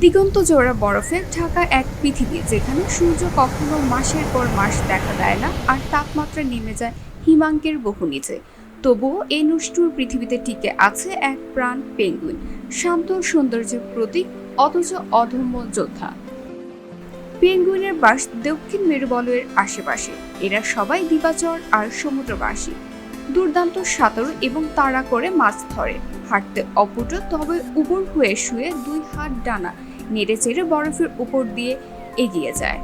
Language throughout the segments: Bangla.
দিগন্ত জোড়া বরফে ঢাকা এক পৃথিবী, যেখানে সূর্য কখনো মাসের পর মাস দেখা দেয় না আর তাপমাত্রা নেমে যায় হিমাঙ্কের বহু নিচে। তবুও এই নিষ্ঠুর পৃথিবীতে টিকে আছে এক প্রাণ পেঙ্গুইন, শান্ত সৌন্দর্যের প্রতীক, অথচ অধম্য যোদ্ধা। পেঙ্গুইনের বাস দক্ষিণ মেরুবলয়ের আশেপাশে। এরা সবাই দিবাচর আর সমুদ্রবাসী। দুর্দান্ত সাঁতারু এবং তাড়া করে মাছ ধরে। হাঁটতে অপুট তবে উপর হয়ে শুয়ে দুই হাত ডানা নেড়ে চেড়ে বরফের উপর দিয়ে এগিয়ে যায়।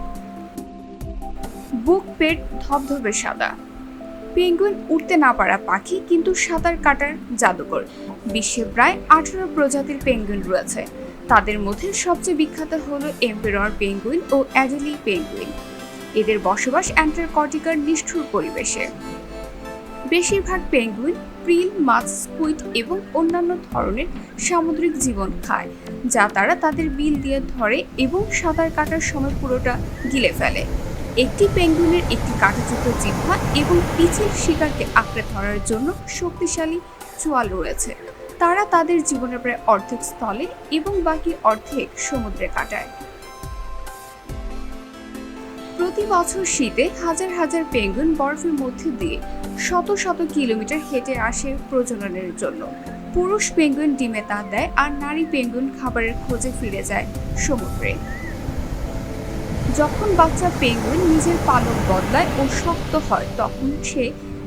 বুক পেট ধবধবে সাদা। পেঙ্গুইন উঠতে না পারা পাখি কিন্তু সাঁতার কাটার জাদুকর। বিশ্বে প্রায় আঠারো প্রজাতির পেঙ্গুইন রয়েছে। তাদের মধ্যে সবচেয়ে বিখ্যাত হল এম্পেরর পেঙ্গুইন ও অ্যাডেলি পেঙ্গুইন। এদের বসবাস অ্যান্টার্কটিকার নিষ্ঠুর পরিবেশে। বেশিরভাগ পেঙ্গুইন, প্রিল, মাছ, স্কুইড এবং অন্যান্য ধরনের সামুদ্রিক জীবন খায়, যা তারা তাদের বিল দিয়ে ধরে এবং সাঁতার কাটার সময় পুরোটা গিলে ফেলে। একটি পেঙ্গুইনের একটি কাঁটাযুক্ত জিহ্বা এবং পিছিল শিকারকে আঁকড়ে ধরার জন্য শক্তিশালী চোয়াল রয়েছে। তারা তাদের জীবনের প্রায় অর্ধেক স্থলে এবং বাকি অর্ধেক সমুদ্রে কাটায়। প্রতি বছর শীতে হাজার হাজার পেঙ্গুইন বরফের মধ্যে দিয়ে শত শত কিলোমিটার হেঁটে আসে প্রজননের জন্য। পুরুষ পেঙ্গুইন ডিমে তা দেয় আর নারী পেঙ্গুইন খাবারের খোঁজে ফিরে যায় সমুদ্রে। যখন বাচ্চা পেঙ্গুইন নিজের পালক বদলায় ও শক্ত হয়, তখন সে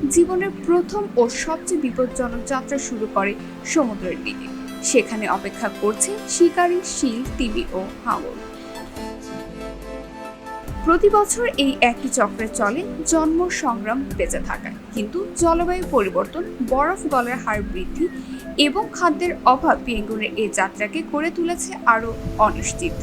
জীবনের প্রথম ও সবচেয়ে বিপজ্জনক যাত্রা শুরু করে সমুদ্রের দিকে। সেখানে অপেক্ষা করছে শিকারী শিল, তিমি ও হাঙর। প্রতি বছর এই একই চক্রে চলে জন্ম সংগ্রাম বেঁচে থাকা কিন্তু জলবায়ু পরিবর্তন, বরফ গলের হার বৃদ্ধি এবং খাদ্যের অভাব পেঙ্গুনের এই যাত্রাকে করে তুলেছে আরও অনিশ্চিত।